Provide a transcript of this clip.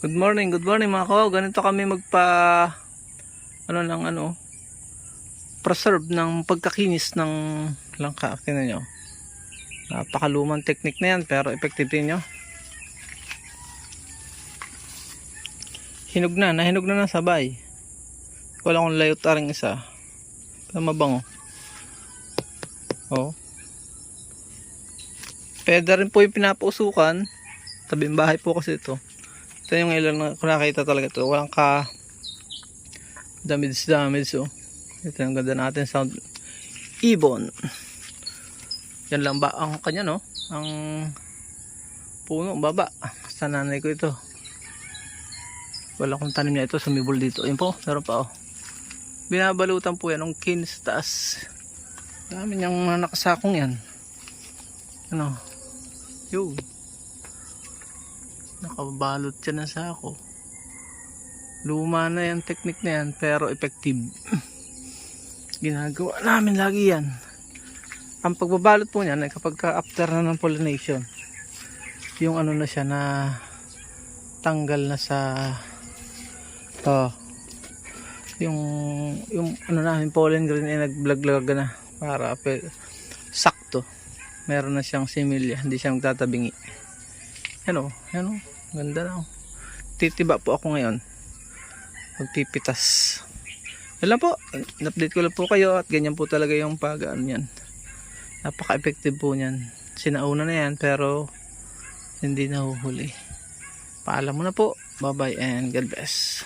Good morning, good morning mga ko. Ganito kami magpa ano lang ano preserve ng pagkakinis ng langka. Tingnan nyo. Napakalumang technique na yan pero effective din nyo. Hinog na, nahinog na ng sabay. Wala akong layot aring isa. Pero mabango. Oh. Pwede rin po yung pinapausukan. Tabing bahay po kasi ito. Ito yung ilan kung nakita talaga ito. Walang ka damage damage oh. Ito yung ganda natin sound. Ibon. Yan lang ba ang kanya no? Ang puno baba. Sa nanay ko ito. Wala kong tanim niya ito. Sumibol dito. Yun po. Meron pa oh. Binabalutan po yan ng kin sa taas. Dami niyang nakasakong yan. Ano? Yun. Nakabalot siya ng sako. Luma na yung technique na yan pero effective. Ginagawa namin lagi yan. Ang pagbabalot po niyan ay kapag ka after na ng pollination. Yung ano na siya na tanggal na sa to yung yung ano namin pollen grain ay naglaglag na para sakto meron na siyang similya hindi siya magtatabingi yan o ganda na titiba po ako ngayon. Magpipitas. Yan lang po. Update ko lang po kayo at ganyan po talaga yung pag ano yan. Napaka effective po niyan. Sinauna na yan pero hindi nahuhuli. Paalam mo na po. Bye bye and God bless